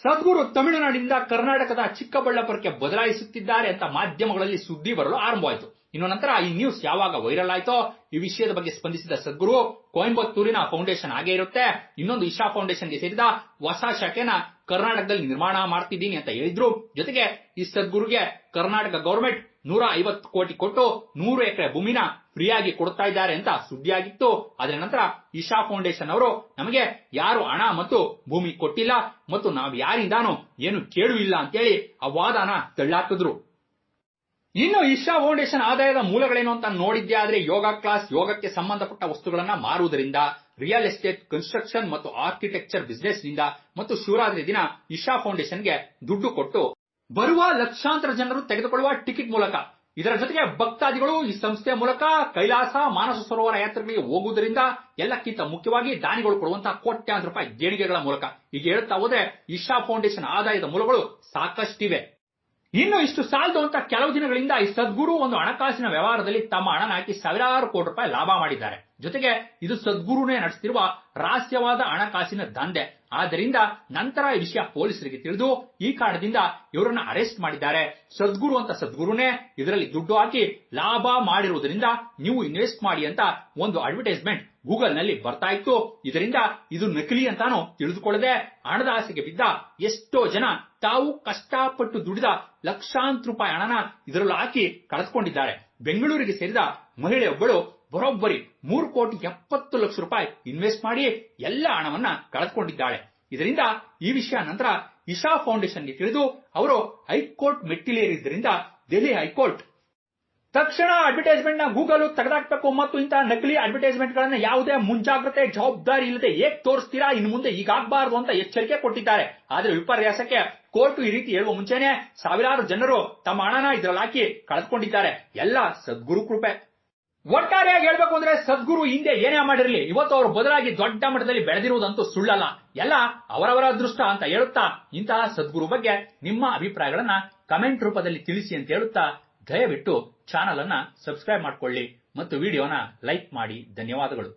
ಸದ್ಗುರು ತಮಿಳುನಾಡಿನಿಂದ ಕರ್ನಾಟಕದ ಚಿಕ್ಕಬಳ್ಳಾಪುರಕ್ಕೆ ಬದಲಾಯಿಸುತ್ತಿದ್ದಾರೆ ಅಂತ ಮಾಧ್ಯಮಗಳಲ್ಲಿ ಸುದ್ದಿ ಬರಲು ಆರಂಭವಾಯಿತು. ಇನ್ನು ನಂತರ ಈ ನ್ಯೂಸ್ ಯಾವಾಗ ವೈರಲ್ ಆಯ್ತೋ ಈ ವಿಷಯದ ಬಗ್ಗೆ ಸ್ಪಂದಿಸಿದ ಸದ್ಗುರು, ಕೊಯಂಬತ್ತೂರಿನ ಫೌಂಡೇಶನ್ ಹಾಗೆ ಇರುತ್ತೆ. ಇನ್ನೊಂದು ಇಶಾ ಫೌಂಡೇಶನ್ಗೆ ಸೇರಿದ ಹೊಸ ಶಾಖೆನ ಕರ್ನಾಟಕದಲ್ಲಿ ನಿರ್ಮಾಣ ಮಾಡ್ತಿದ್ದೀನಿ ಅಂತ ಹೇಳಿದ್ರು. ಜೊತೆಗೆ ಈ ಸದ್ಗುರುಗೆ ಕರ್ನಾಟಕ ಗೌರ್ಮೆಂಟ್ ನೂರ ಐವತ್ತು ಕೋಟಿ ಕೊಟ್ಟು ನೂರು ಎಕರೆ ಭೂಮಿನ ಫ್ರೀಯಾಗಿ ಕೊಡ್ತಾ ಇದ್ದಾರೆ ಅಂತ ಸುದ್ದಿಯಾಗಿತ್ತು. ಅದರ ನಂತರ ಇಶಾ ಫೌಂಡೇಶನ್ ಅವರು ನಮಗೆ ಯಾರು ಹಣ ಮತ್ತು ಭೂಮಿ ಕೊಟ್ಟಿಲ್ಲ ಮತ್ತು ನಾವು ಯಾರಿಂದಾನು ಏನು ಕೇಳು ಇಲ್ಲ ಅಂತೇಳಿ ಆ ವಾದನ ತಳ್ಳಾಕಿದ್ರು. ಇನ್ನು ಇಶಾ ಫೌಂಡೇಶನ್ ಆದಾಯದ ಮೂಲಗಳೇನು ಅಂತ ನೋಡಿದ್ದೆ ಆದ್ರೆ ಯೋಗ ಕ್ಲಾಸ್ ಯೋಗಕ್ಕೆ ಸಂಬಂಧಪಟ್ಟ ವಸ್ತುಗಳನ್ನ ಮಾರುವುದರಿಂದ ರಿಯಲ್ ಎಸ್ಟೇಟ್, ಕನ್ಸ್ಟ್ರಕ್ಷನ್ ಮತ್ತು ಆರ್ಕಿಟೆಕ್ಚರ್ ಬಿಸಿನೆಸ್ನಿಂದ ಮತ್ತು ಶಿವರಾತ್ರಿ ದಿನ ಇಶಾ ಫೌಂಡೇಶನ್ಗೆ ದುಡ್ಡು ಕೊಟ್ಟು ಬರುವ ಲಕ್ಷಾಂತರ ಜನರು ತೆಗೆದುಕೊಳ್ಳುವ ಟಿಕೆಟ್ ಮೂಲಕ. ಇದರ ಜೊತೆಗೆ ಭಕ್ತಾದಿಗಳು ಈ ಸಂಸ್ಥೆಯ ಮೂಲಕ ಕೈಲಾಸ ಮಾನಸ ಸರೋವರ ಯಾತ್ರೆಗಳಿಗೆ ಹೋಗುವುದರಿಂದ ಎಲ್ಲಕ್ಕಿಂತ ಮುಖ್ಯವಾಗಿ ದಾನಿಗಳು ಕೊಡುವಂತಹ ಕೋಟ್ಯಾಂತರ ರೂಪಾಯಿ ದೇಣಿಗೆಗಳ ಮೂಲಕ. ಈಗ ಹೇಳ್ತಾ ಹೋದ್ರೆ ಇಶಾ ಫೌಂಡೇಶನ್ ಆದಾಯದ ಮೂಲಗಳು ಸಾಕಷ್ಟಿವೆ. ಇನ್ನು ಇಷ್ಟು ಸಾಲದು ಅಂತ ಕೆಲವು ದಿನಗಳಿಂದ ಈ ಸದ್ಗುರು ಒಂದು ಹಣಕಾಸಿನ ವ್ಯವಹಾರದಲ್ಲಿ ತಮ್ಮ ಹಣನ ಹಾಕಿ ಸಾವಿರಾರು ಕೋಟಿ ರೂಪಾಯಿ ಲಾಭ ಮಾಡಿದ್ದಾರೆ. ಜೊತೆಗೆ ಇದು ಸದ್ಗುರುನೇ ನಡೆಸುತ್ತಿರುವ ರಹಸ್ಯವಾದ ಹಣಕಾಸಿನ ದಂಧೆ. ಆದ್ದರಿಂದ ನಂತರ ಈ ವಿಷಯ ಪೊಲೀಸರಿಗೆ ತಿಳಿದು ಈ ಕಾರಣದಿಂದ ಇವರನ್ನ ಅರೆಸ್ಟ್ ಮಾಡಿದ್ದಾರೆ. ಸದ್ಗುರು ಅಂತ ಸದ್ಗುರುನೇ ಇದರಲ್ಲಿ ದುಡ್ಡು ಹಾಕಿ ಲಾಭ ಮಾಡಿರುವುದರಿಂದ ನೀವು ಇನ್ವೆಸ್ಟ್ ಮಾಡಿ ಅಂತ ಒಂದು ಅಡ್ವರ್ಟೈಸ್ಮೆಂಟ್ ಗೂಗಲ್ನಲ್ಲಿ ಬರ್ತಾ ಇತ್ತು. ಇದರಿಂದ ಇದು ನಕಲಿ ಅಂತಾನು ತಿಳಿದುಕೊಳ್ಳದೆ ಹಣದ ಆಸೆಗೆ ಬಿದ್ದ ಎಷ್ಟೋ ಜನ ತಾವು ಕಷ್ಟಪಟ್ಟು ದುಡಿದ ಲಕ್ಷಾಂತರ ರೂಪಾಯಿ ಹಣನ ಇದರಲ್ಲಿ ಹಾಕಿ ಕಳೆದುಕೊಂಡಿದ್ದಾರೆ. ಬೆಂಗಳೂರಿಗೆ ಸೇರಿದ ಮಹಿಳೆಯೊಬ್ಬಳು ಬರೋಬ್ಬರಿ ಮೂರು ಕೋಟಿ ಎಪ್ಪತ್ತು ಲಕ್ಷ ರೂಪಾಯಿ ಇನ್ವೆಸ್ಟ್ ಮಾಡಿ ಎಲ್ಲ ಹಣವನ್ನ ಕಳೆದುಕೊಂಡಿದ್ದಾಳೆ. ಇದರಿಂದ ಈ ವಿಷಯ ನಂತರ ಇಶಾ ಫೌಂಡೇಶನ್ಗೆ ತಿಳಿದು, ಅವರು ಹೈಕೋರ್ಟ್ ಮೆಟ್ಟಿಲೇರಿದ್ದರಿಂದ ದೆಹಲಿ ಹೈಕೋರ್ಟ್ ತಕ್ಷಣ ಅಡ್ವರ್ಟೈಸ್ಮೆಂಟ್ನ ಗೂಗಲ್ ತೆಗೆದಾಕ್ಬೇಕು ಮತ್ತು ಇಂತಹ ನಕಲಿ ಅಡ್ವರ್ಟೈಸ್ಮೆಂಟ್ ಗಳನ್ನ ಯಾವುದೇ ಮುಂಜಾಗ್ರತೆ, ಜವಾಬ್ದಾರಿ ಇಲ್ಲದೆ ಹೇಗ್ ತೋರಿಸ್ತೀರಾ, ಇನ್ನು ಮುಂದೆ ಈಗಾಗಬಾರದು ಅಂತ ಎಚ್ಚರಿಕೆ ಕೊಟ್ಟಿದ್ದಾರೆ. ಆದ್ರೆ ವಿಪರ್ಯಾಸಕ್ಕೆ ಕೋರ್ಟ್ ಈ ರೀತಿ ಹೇಳುವ ಮುಂಚೆನೆ ಸಾವಿರಾರು ಜನರು ತಮ್ಮ ಹಣನ ಇದ್ರಲ್ಲಿ ಹಾಕಿ ಕಳೆದುಕೊಂಡಿದ್ದಾರೆ. ಎಲ್ಲ ಸದ್ಗುರು ಕೃಪೆ. ಒಟ್ಟಾರೆಯಾಗಿ ಹೇಳ್ಬೇಕು ಅಂದ್ರೆ ಸದ್ಗುರು ಹಿಂದೆ ಏನೇ ಮಾಡಿರಲಿ, ಇವತ್ತು ಅವರು ಬದಲಾಗಿ ದೊಡ್ಡ ಮಟ್ಟದಲ್ಲಿ ಬೆಳೆದಿರುವುದಂತೂ ಸುಳ್ಳಲ್ಲ. ಎಲ್ಲ ಅವರವರ ಅದೃಷ್ಟ ಅಂತ ಹೇಳುತ್ತಾ ಇಂತಹ ಸದ್ಗುರು ಬಗ್ಗೆ ನಿಮ್ಮ ಅಭಿಪ್ರಾಯಗಳನ್ನ ಕಮೆಂಟ್ ರೂಪದಲ್ಲಿ ತಿಳಿಸಿ ಅಂತ ಹೇಳುತ್ತಾ ದಯವಿಟ್ಟು ಚಾನಲ್ ಅನ್ನು ಸಬ್ಸ್ಕ್ರೈಬ್ ಮಾಡ್ಕೊಳ್ಳಿ ಮತ್ತು ವಿಡಿಯೋನ ಲೈಕ್ ಮಾಡಿ ಧನ್ಯವಾದಗಳು.